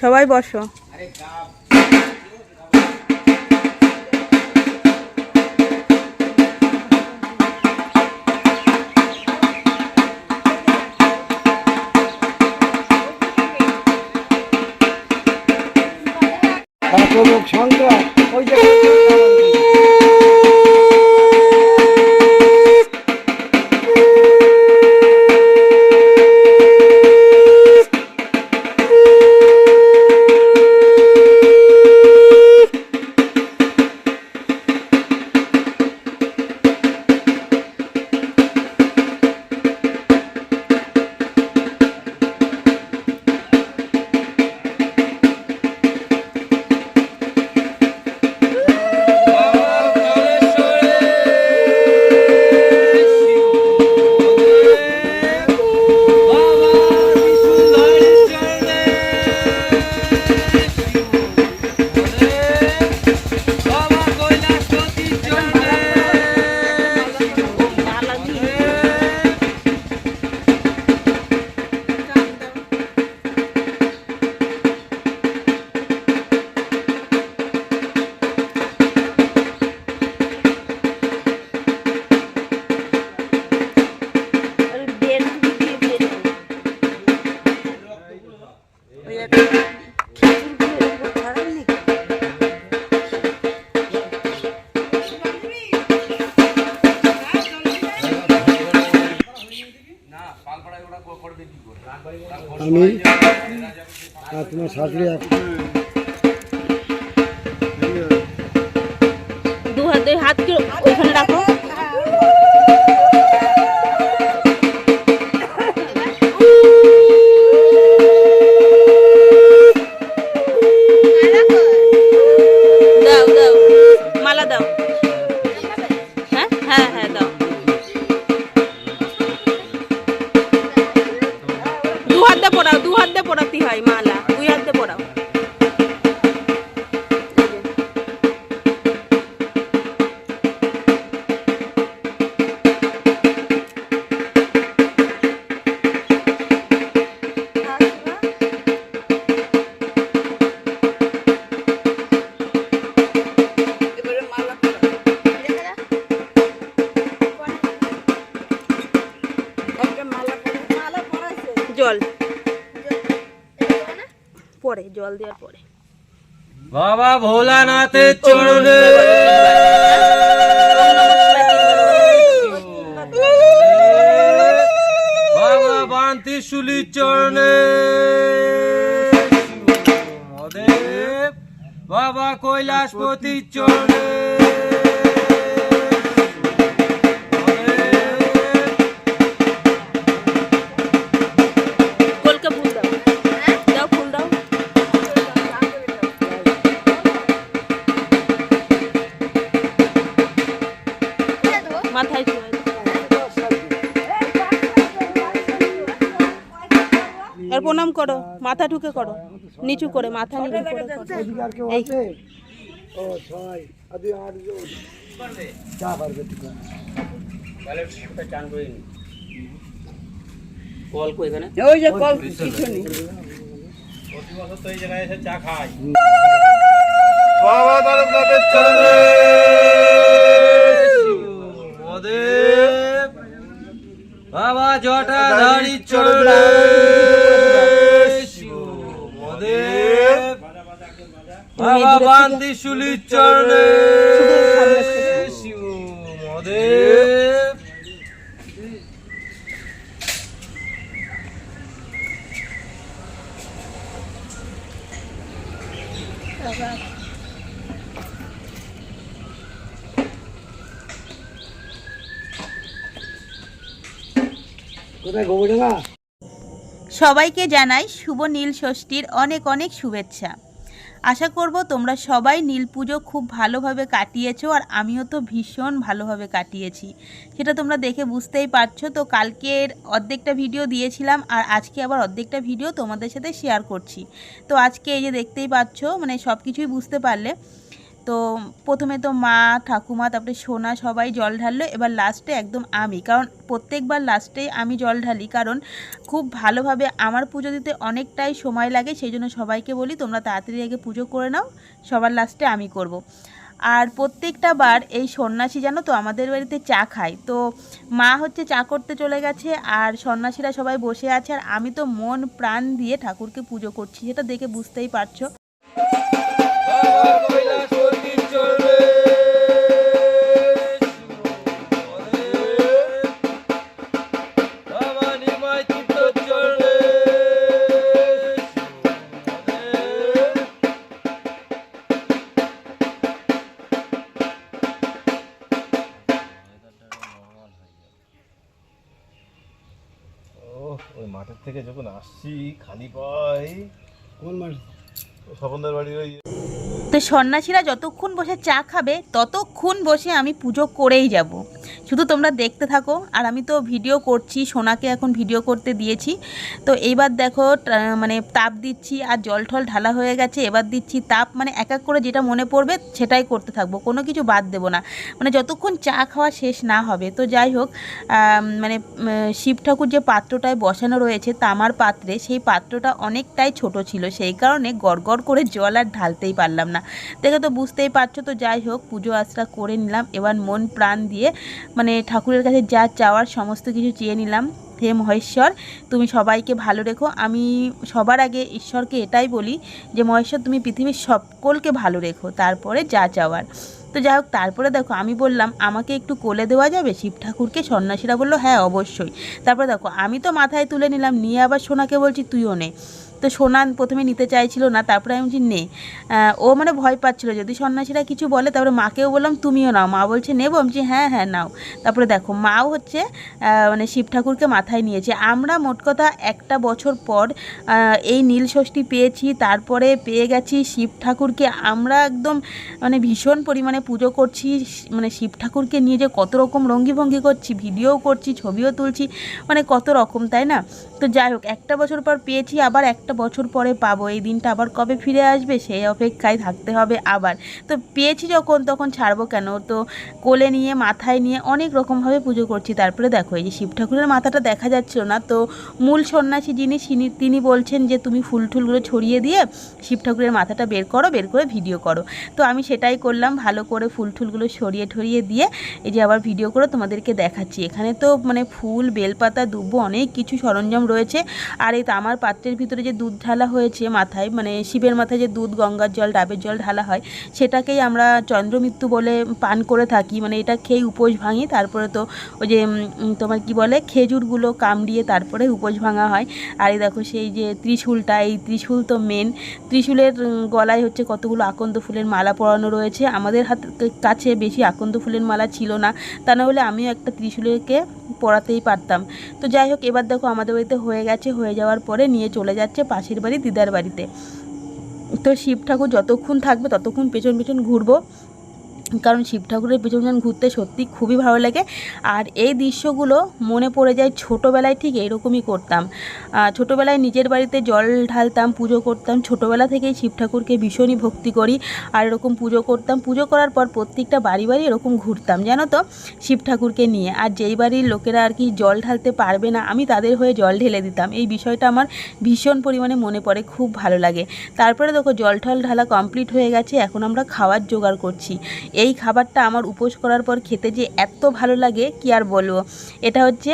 সবাই বসো। সংখ্যা ওই যে আমি আর শাশুড়ি জল দেওয়ার পরে। বাবা ভোলানাথের চরণে। বাবা বান্তি শুলি চরণে বাবা কৈলাসপতি চরণে। করো মাথা ঢুকে করো। নিচু করে মাথা নিচু করে করো। ওদিকে আর কেউ এই। ও ছয় আর দুই আট জন চা পারবে ঠিক আছে ওই যে কল পিছনে বাবা তারকনাথের চরণে মহাদেব বাবা জটাধারীর চরণে চরণে শিব মহাদেব কোথায় গোবরডাঙ্গা? সবাইকে জানাই শুভ নীল ষষ্ঠীর অনেক অনেক শুভেচ্ছা। আশা করব তোমরা সবাই নীল পুজো খুব ভালোভাবে কাটিয়েছো আর আমিও তো ভীষণ ভালোভাবে কাটিয়েছি। সেটা তোমরা দেখে বুঝতেই পারছ। তো কালকের অর্ধেকটা ভিডিও দিয়েছিলাম আর আজকে আবার অর্ধেকটা ভিডিও তোমাদের সাথে শেয়ার করছি। তো আজকে এই যে দেখতেই পাচ্ছ মানে সব কিছুই বুঝতে পারলে তো প্রথমে তো মা, ঠাকুমা, তারপরে সোনা সবাই জল ঢাললো। এবার লাস্টে একদম আমি। কারণ প্রত্যেকবার লাস্টেই আমি জল ঢালি। কারণ খুব ভালোভাবে আমার পুজো দিতে অনেকটাই সময় লাগে। সেই জন্য সবাইকে বলি, তোমরা তাড়াতাড়ি আগে পুজো করে নাও। সবার লাস্টে আমি করব। আর প্রত্যেকটা বার এই সন্ন্যাসী জানো তো, আমাদের বাড়িতে চা খায়। তো মা হচ্ছে চা করতে চলে গেছে আর সন্ন্যাসীরা সবাই বসে আছে। আর আমি তো মন প্রাণ দিয়ে ঠাকুরকে পুজো করছি। সেটা দেখে বুঝতেই পারছ। আসছি খালি পাই কোন মাস? ওই তো সন্ন্যাসীরা যতক্ষণ বসে চা খাবে, ততক্ষণ বসে আমি পুজো করেই যাব। শুধু তোমরা দেখতে থাকো, আর আমি তো ভিডিও করছি, সোনাকে এখন ভিডিও করতে দিয়েছি। তো এইবার দেখো মানে তাপ দিচ্ছি, আর জল ঠল ঢালা হয়ে গেছে, এবার দিচ্ছি তাপ মানে এক এক করে যেটা মনে পড়বে, সেটাই করতে থাকব, কোনো কিছু বাদ দেবো না। মানে যতক্ষণ চা খাওয়া শেষ না হবে, তো যাই হোক মানে শিব ঠাকুর যে পাত্রটায় বসানো রয়েছে, তামার পাত্রে, সেই পাত্রটা অনেকটাই ছোট ছিল, সেই কারণে গড়গড় করে জল আর ঢালতেই পারলাম না। দেখে তো বুঝতেই পারছ তো, যাই হোক, পুজো আশ্রা করে নিলাম। এবার মন প্রাণ দিয়ে মানে ঠাকুরের কাছে যা চাওয়ার সমস্ত কিছু চেয়ে নিলাম। হে মহেশ্বর, তুমি সবাইকে ভালো রেখো। আমি সবার আগে ঈশ্বরকে এটাই বলি যে, মহেশ্বর, তুমি পৃথিবীর সকলকে ভালো রেখো, তারপরে যা চাওয়ার। তো যাই হোক, তারপরে দেখো, আমি বললাম, আমাকে একটু কোলে দেওয়া যাবে? শিব ঠাকুরকে? সন্ন্যাসীরা বলল হ্যাঁ অবশ্যই। তারপরে দেখো, আমি তো মাথায় তুলে নিলাম, নিয়ে আবার সোনাকে বলছি, তুইও নে। তো সোনা প্রথমে নিতে চাইছিল না, তারপরে আমি বলছি, নে। ও মানে ভয় পাচ্ছিলো, যদি সন্ন্যাসীরা কিছু বলে, তারপরে মাকেও বললাম, তুমিও নাও। মা বলছে, নেব? আমি বলছি হ্যাঁ হ্যাঁ নাও। তারপরে দেখো, মাও হচ্ছে মানে শিব ঠাকুরকে মাথায় নিয়েছে। আমরা মোট কথা একটা বছর পর এই নীল ষষ্ঠী পেয়েছি, তারপরে পেয়ে গেছি শিব ঠাকুরকে। আমরা একদম মানে ভীষণ পরিমাণে পুজো করছি মানে শিব ঠাকুরকে নিয়ে যে কত রকম রঙ্গি ভঙ্গি করছি, ভিডিও করছি, ছবিও তুলছি মানে কত রকম, তাই না? তো যাই হোক, একটা বছর পর পেয়েছি, আবার একটা বছর পরে পাবো, এই দিনটা আবার কবে ফিরে আসবে সেই অপেক্ষায় থাকতে হবে আবার। তো পেয়েছি যখন, তখন ছাড়বো কেন? তো কোলে নিয়ে, মাথায় নিয়ে অনেক রকমভাবে পুজো করছি। তারপরে দেখো, এই যে শিব ঠাকুরের মাথাটা দেখা যাচ্ছিল না, তো মূল সন্ন্যাসী যিনি তিনি- তিনি বলছেন যে তুমি ফুল টুলগুলো ছড়িয়ে দিয়ে শিব ঠাকুরের মাথাটা বের করো, বের করে ভিডিও করো। তো আমি সেটাই করলাম, ভালো করে ফুল টুলগুলো সরিয়ে ঠরিয়ে দিয়ে এই যে আবার ভিডিও করে তোমাদেরকে দেখাচ্ছি। এখানে তো মানে ফুল, বেলপাতা, দুব্বো অনেক কিছু সরঞ্জাম রয়েছে। আর এই তামার পাত্রের ভিতরে যে দুধ ঢালা হয়েছে মাথায় মানে শিবের মাথায় যে দুধ, গঙ্গার জল, ডাবের জল ঢালা হয়, সেটাকেই আমরা চন্দ্রমৃত্যু বলে পান করে থাকি। মানে এটা খেয়ে উপোস ভাঙি, তারপরে তো ওই যে তোমার কি বলে, খেজুরগুলো কামড়িয়ে তারপরে উপোস ভাঙা হয়। আর এই দেখো সেই যে ত্রিশূলটা, এই ত্রিশূল তো মেন ত্রিশূলের গলায় হচ্ছে কতগুলো আকন্দ ফুলের মালা পরানো রয়েছে। আমাদের হাত কাছে বেশি আকন্দ ফুলের মালা ছিল না, তা না হলে আমিও একটা ত্রিশূলকে পরাতেই পারতাম। তো যাই হোক, এবার দেখো আমাদের বাড়িতে হয়ে গেছে, হয়ে যাওয়ার পরে নিয়ে চলে যাচ্ছে পাশের বাড়ি দিদার বাড়িতে। তো শিব ঠাকুর যতক্ষণ থাকবে ততক্ষণ পেছন পেছন ঘুরবো। কারণ শিব ঠাকুরের পেছন পেছন ঘুরতে সত্যি খুবই ভালো লাগে। আর এই দৃশ্যগুলো মনে পড়ে যায় ছোটোবেলায় ঠিক এরকমই করতাম। ছোটোবেলায় নিজের বাড়িতে জল ঢালতাম, পুজো করতাম। ছোটোবেলা থেকেই শিব ঠাকুরকে ভীষণই ভক্তি করি আর এরকম পুজো করতাম। পুজো করার পর প্রত্যেকটা বাড়ি বাড়ি এরকম ঘুরতাম, জানো তো? শিব ঠাকুরকে নিয়ে। আর যেই বাড়ির লোকেরা আর কি জল ঢালতে পারবে না, আমি তাদের হয়ে জল ঢেলে দিতাম। এই বিষয়টা আমার ভীষণ পরিমাণে মনে পড়ে, খুব ভালো লাগে। তারপরে দেখো জল ঠল ঢালা কমপ্লিট হয়ে গেছে, এখন আমরা খাওয়ার জোগাড় করছি। এই খাবারটা আমার উপোস করার পর খেতে যে এত ভালো লাগে, কি আর বলব? এটা হচ্ছে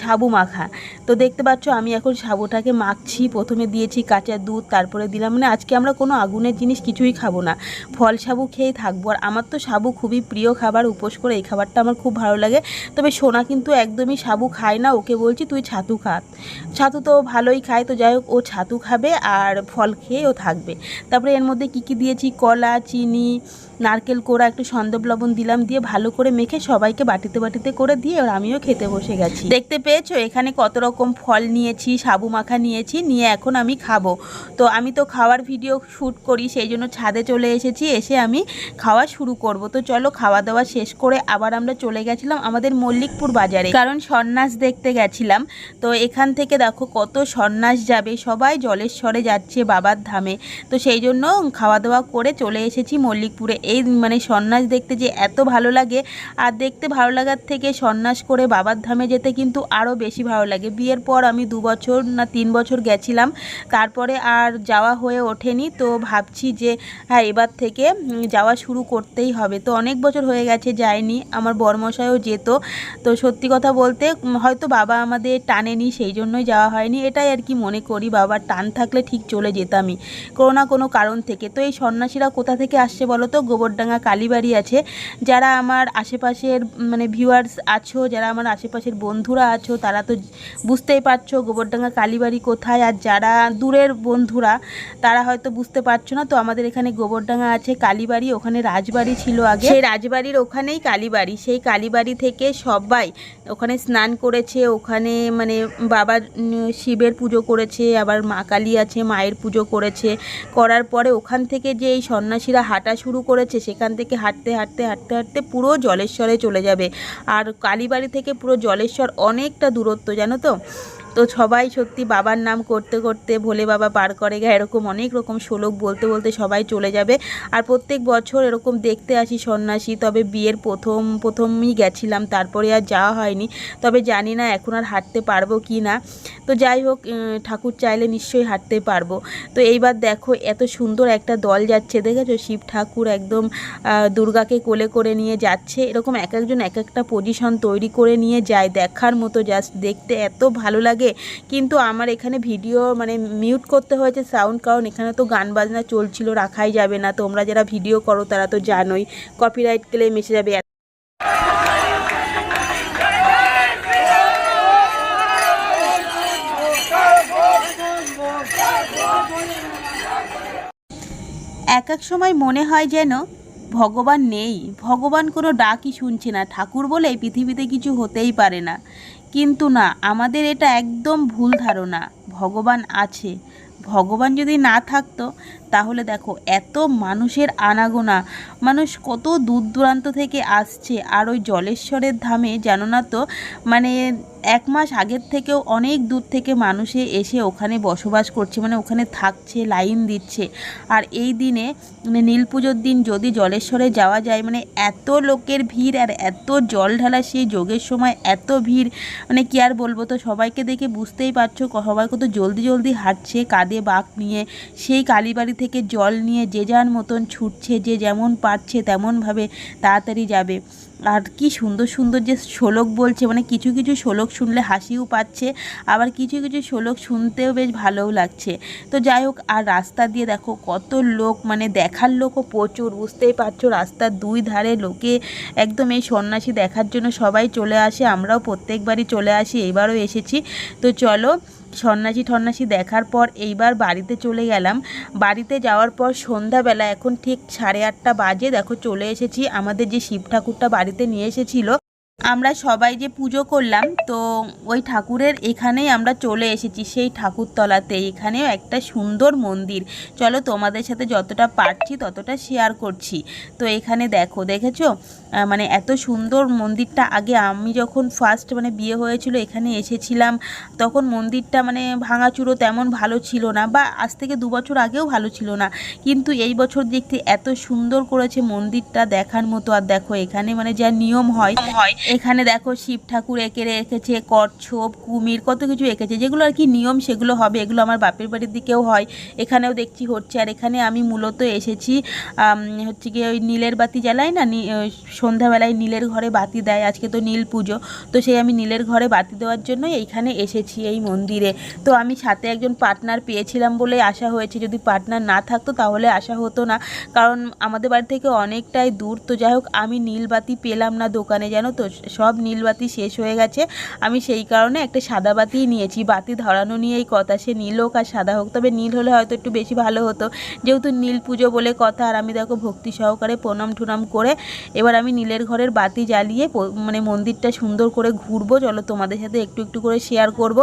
সাবু মাখা। তো দেখতে পাচ্ছ, আমি এখন সাবুটাকে মাখছি। প্রথমে দিয়েছি কাঁচা দুধ, তারপরে দিলাম। মানে আজকে আমরা কোনো আগুনের জিনিস কিছুই খাব না। ফল সাবু খেয়েই থাকব। আর আমার তো সাবু খুবই প্রিয় খাবার, উপোস করে এই খাবারটা আমার খুব ভালো লাগে। তবে সোনা কিন্তু একদমই সাবু খায় না। ওকে বলছি, তুই ছাতু খা। ছাতু তো ভালোই খায়। তো যাই হোক, ও ছাতু খাবে আর ফল খেয়ে ও থাকবে। তারপরে এর মধ্যে কী কী দিয়েছি? কলা, চিনি নারকেল কোড়া, একটু সন্দব লবণ, দিলাম দিয়ে ভালো করে মেখে সবাইকে বাটিতে বাটিতে করে দিয়ে আর আমিও খেতে বসে গেছি। দেখতে পেয়েছ? এখানে কত রকম ফল নিয়েছি, সাবু মাখা নিয়েছি, নিয়ে এখন আমি খাব। তো আমি তো খাওয়ার ভিডিও শ্যুট করি, সেই জন্য ছাদে চলে এসেছি, এসে আমি খাওয়া শুরু করব। তো চলো খাওয়া দাওয়া শেষ করে আবার আমরা চলে গেছিলাম আমাদের মল্লিকপুর বাজারে। কারণ সন্ন্যাস দেখতে গেছিলাম। তো এখান থেকে দেখো কত সন্ন্যাস যাবে, সবাই জলেশ্বরে যাচ্ছে বাবার ধামে। তো সেই জন্য খাওয়া দাওয়া করে চলে এসেছি মল্লিকপুরে। এই মানে সন্ন্যাস দেখতে যে এত ভালো লাগে, আর দেখতে ভালো লাগার থেকে সন্ন্যাস করে বাবার ধামে যেতে কিন্তু আরও বেশি ভালো লাগে। বিয়ের পর আমি দু বছর না তিন বছর গেছিলাম, তারপরে আর যাওয়া হয়ে ওঠেনি। তো ভাবছি যে হ্যাঁ এবার থেকে যাওয়া শুরু করতেই হবে। তো অনেক বছর হয়ে গেছে যায়নি আমার বরমশাইও যেত। তো সত্যি কথা বলতে, হয়তো বাবা আমাদের টানেনি, সেই জন্যই যাওয়া হয়নি। এটাই আর কি মনে করি, বাবার টান থাকলে ঠিক চলে যেতামই, কোনো না কোনো কারণ থেকে। তো এই সন্ন্যাসীরা কোথা থেকে আসছে বলো তো? গোবরডাঙ্গা কালীবাড়ি আছে। যারা আমার আশেপাশের মানে ভিউয়ার্স আছো, যারা আমার আশেপাশের বন্ধুরা আছো, তারা তো বুঝতেই পারছ গোবরডাঙ্গা কালীবাড়ি কোথায়। আর যারা দূরের বন্ধুরা, তারা হয়তো বুঝতে পারছ না। তো আমাদের এখানে গোবরডাঙ্গা আছে কালীবাড়ি, ওখানে রাজবাড়ি ছিল আগে। সেই রাজবাড়ির ওখানেই কালীবাড়ি। সেই কালীবাড়ি থেকে সবাই ওখানে স্নান করেছে। ওখানে মানে বাবা শিবের পুজো করেছে, আবার মা কালী আছে, মায়ের পুজো করেছে। করার পরে ওখান থেকে যে এই সন্ন্যাসীরা হাঁটা শুরু করেছে সেখান থেকে হাঁটতে হাঁটতে হাঁটতে হাঁটতে পুরো জলেশ্বরে চলে যাবে। আর কালীবাড়ি থেকে পুরো জলেশ্বর অনেকটা দূরত্ব, জানো তো? তো সবাই সত্যি বাবার নাম করতে করতে ভোলে বাবা পার করে গা এরকম অনেক রকম শ্লোক বলতে বলতে সবাই চলে যাবে। আর প্রত্যেক বছর এরকম দেখতে আসি সন্ন্যাসী, তবে বিয়ের প্রথম, প্রথমই গেছিলাম, তারপরে আর যাওয়া হয়নি। তবে জানি না এখন আর হাঁটতে পারব কি না। তো যাই হোক ঠাকুর চাইলে নিশ্চয়ই হাঁটতে পারব। তো এইবার দেখো এত সুন্দর একটা দল যাচ্ছে, দেখেছ? শিব ঠাকুর একদম দুর্গাকে কোলে করে নিয়ে যাচ্ছে। এরকম এক একজন এক একটা পজিশন তৈরি করে নিয়ে যায় দেখার মতো জাস্ট দেখতে এত ভালো লাগে। কিন্তু আমার এখানে ভিডিও মানে মিউট করতে হয়েছে সাউন্ড কারণ এখানে তো গান বাজনা চলছিল, রাখাই যাবে না। তোমরা যারা ভিডিও করো তারা তো জানোই কপিরাইট ক্লেম এসে যাবে। এক এক সময় মনে হয় যেন ভগবান নেই। ভগবান কোনো ডাকই শুনছে না। ঠাকুর বলে পৃথিবীতে কিছু হতেই পারে না। কিন্তু না আমাদের এটা একদম ভুল ধারণা। ভগবান আছে। ভগবান যদি না থাকতো তাহলে দেখো, এত মানুষের আনাগোনা। মানুষ কত দূর দূরান্ত থেকে আসছে, আর ওই জলেশ্বরের ধামে জানো না তো মানে এক মাস আগের থেকেও অনেক দূর থেকে মানুষে এসে ওখানে বসবাস করছে মানে ওখানে থাকছে, লাইন দিচ্ছে। আর এই দিনে মানে নীল পুজোর দিন যদি জলেশ্বরে যাওয়া যায় মানে এত লোকের ভিড় আর এত জল ঢালা সেই যোগের সময়, এত ভিড় মানে কি আর বলব তো, সবাইকে দেখে বুঝতেই পারছ সবাই কত জলদি জলদি হাঁটছে, কাঁধে বাঁক নিয়ে, সেই কালীবাড়ি থেকে জল নিয়ে যে যার মতন ছুটছে, যে যেমন পারছে তেমনভাবে তাড়াতাড়ি যাবে। আর কি সুন্দর সুন্দর যে শ্লোক বলছে মানে কিছু কিছু শ্লোক শুনলে হাসিও পাচ্ছে, আবার কিছু কিছু শ্লোক শুনতেও বেশ ভালোও লাগছে। তো যাই হোক, আর রাস্তা দিয়ে দেখো কত লোক মানে দেখার লোকও প্রচুর, বুঝতেই পারছ রাস্তার দুই ধারে লোকে একদম এই সন্ন্যাসী দেখার জন্য সবাই চলে আসে, আমরাও প্রত্যেকবারই চলে আসি, এবারও এসেছি। তো চলো সন্ন্যাসী ঠন্নাসী দেখার পর এইবার বাড়িতে চলে গেলাম। বাড়িতে যাওয়ার পর সন্ধ্যাবেলা এখন ঠিক সাড়ে আটটা বাজে। দেখো চলে এসেছি। আমাদের যে শিব ঠাকুরটা বাড়িতে নিয়ে এসেছিল আমরা সবাই যে পুজো করলাম, তো ওই ঠাকুরের এখানেই আমরা চলে এসেছি, সেই ঠাকুরতলাতে। এখানেও একটা সুন্দর মন্দির। চলো তোমাদের সাথে যতটা পারছি ততটা শেয়ার করছি। তো এখানে দেখো, দেখেছ? মানে এত সুন্দর মন্দিরটা। আগে আমি যখন ফার্স্ট মানে বিয়ে হয়েছিল, এখানে এসেছিলাম, তখন মন্দিরটা মানে ভাঙাচুরো তেমন ভালো ছিল না, বা আজ থেকে দু বছর আগেও ভালো ছিল না। কিন্তু এই বছর দেখতে এত সুন্দর করেছে মন্দিরটা দেখার মতো। আর দেখো, এখানে মানে যা নিয়ম হয় হয় এখানে দেখো শিব ঠাকুর এঁকে রেখেছে, কচ্ছপ, কুমির, কত কিছু এঁকেছে। যেগুলো আর কি নিয়ম, সেগুলো হবে, এগুলো আমার বাপের বাড়ির দিকেও হয়। এখানেও দেখছি হচ্ছে, আর এখানে আমি মূলত এসেছি হচ্ছে গিয়ে ওই নীলের বাতি জ্বালাই না সন্ধ্যাবেলায় নীলের ঘরে বাতি দেয়, আজকে তো নীল পুজো। তো সেই আমি নীলের ঘরে বাতি দেওয়ার জন্য এইখানে এসেছি এই মন্দিরে। তো আমি সাথে একজন পার্টনার পেয়েছিলাম বলে আসা হয়েছে, যদি পার্টনার না থাকতো তাহলে আসা হতো না। কারণ আমাদের বাড়ি থেকে অনেকটাই দূর। তো যাই হোক, আমি নীল বাতি পেলাম না দোকানে, জানো তো? সব নীল বাতি শেষ হয়ে গেছে। আমি সেই কারণে একটা সাদা বাতিই নিয়েছি। বাতি ধরানো নিয়েই কথা সে নীল হোক আর সাদা হোক, তবে নীল হলে হয়তো একটু বেশি ভালো হতো। যেহেতু নীল পুজো বলে কথা, আর আমি দেখো ভক্তি সহকারে প্রণাম টুনাম করে এবার আমি নীলের ঘরের বাতি জ্বালিয়ে মানে মন্দিরটা সুন্দর করে ঘুরবো। চলো তোমাদের সাথে একটু একটু করে শেয়ার করব।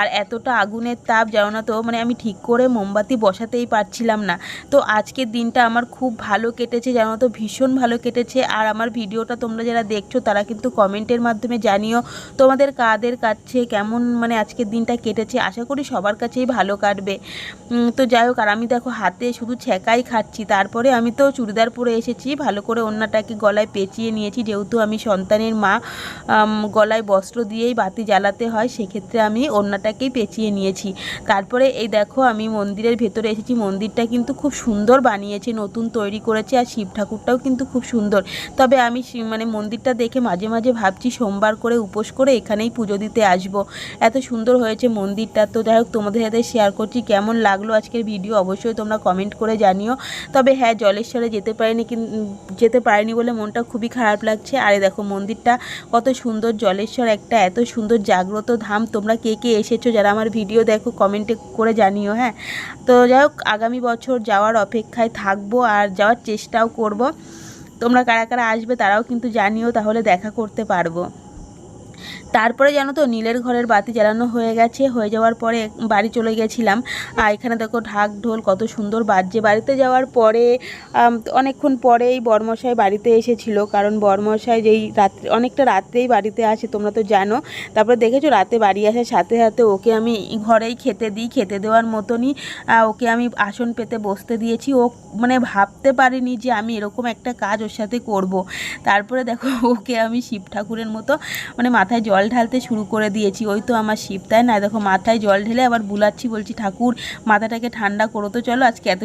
আর এতটা আগুনের তাপ, জানো না তো মানে আমি ঠিক করে মোমবাতি বসাতেই পারছিলাম না। তো আজকের দিনটা আমার খুব ভালো কেটেছে, জানো তো, ভীষণ ভালো কেটেছে। আর আমার ভিডিওটা তোমরা যারা দেখছ, তারা কিন্তু কমেন্টের মাধ্যমে জানিও তোমাদের কাদের কাছে কেমন মানে আজকের দিনটা কেটেছে, আশা করি সবার কাছেই ভালো কাটবে। তো যাই হোক, আর আমি দেখো হাতে শুধু ছেঁকাই খাচ্ছি, তারপরে আমি তো চুড়িদার পরে এসেছি, ভালো করে অন্যটাকে গলায় পেঁচিয়ে নিয়েছি, যেহেতু আমি সন্তানের মা গলায় বস্ত্র দিয়েই বাতি জ্বালাতে হয়, সেক্ষেত্রে আমি অন্যটাকেই পেঁচিয়ে নিয়েছি। তারপরে এই দেখো আমি মন্দিরের ভেতরে এসেছি, মন্দিরটা কিন্তু খুব সুন্দর বানিয়েছে, নতুন তৈরি করেছে, আর শিব ঠাকুরটাও কিন্তু খুব সুন্দর। তবে আমি মানে মন্দিরটা দেখে মাঝে মাঝে ভাবছি সোমবার করে উপোস করে এখানেই পুজো দিতে আসব। এত সুন্দর হয়েছে মন্দিরটা। তো যাই হোক, তোমাদের সাথে শেয়ার করছি কেমন লাগল আজকের ভিডিও অবশ্যই তোমরা কমেন্ট করে জানিও। তবে হ্যাঁ জলেশ্বরে যেতে পারিনি যেতে পারিনি বলে মনটা খুবই খারাপ লাগছে। আরে দেখো, মন্দিরটা কত সুন্দর। জলেশ্বর একটা এত সুন্দর জাগ্রত ধাম। তোমরা কে কে এসেছ যারা আমার ভিডিও দেখো কমেন্টে করে জানিও হ্যাঁ। তো যাই হোক, আগামী বছর যাওয়ার অপেক্ষায় থাকব আর যাওয়ার চেষ্টাও করব। তোমরা কারা কারা আসবে তারাও কিন্তু জানিও তাহলে দেখা করতে পারব। তারপরে জানো তো, নীলের ঘরের বাতি জ্বালানো হয়ে গেছে। হয়ে যাওয়ার পরে বাড়ি চলে গেছিলাম। আর এখানে দেখো ঢাক ঢোল, কত সুন্দর বাজছে। বাড়িতে যাওয়ার পরে অনেকক্ষণ পরেই বর্মশাই বাড়িতে এসেছিল। কারণ বর্মশাই যেই রাত্রে, অনেকটা রাত্রেই বাড়িতে আসে, তোমরা তো জানো। তারপরে দেখেছ, রাতে বাড়ি আসার সাথে সাথে ওকে আমি ঘরেই খেতে দিই, খেতে দেওয়ার মতনই। ওকে আমি আসন পেতে বসতে দিয়েছি। ও মানে ভাবতে পারিনি যে আমি এরকম একটা কাজ ওর সাথে করব। তারপরে দেখো, ওকে আমি শিব ঠাকুরের মতো মানে মাথায় জল ঢালতে শুরু করে দিয়েছি। ওই তো আমার শিব, তাই না? দেখো মাথায় জল ঢেলে আবার বুলাচ্ছি, বলছি ঠাকুর, মাথাটাকে ঠান্ডা করো তো, চলো আজকে এত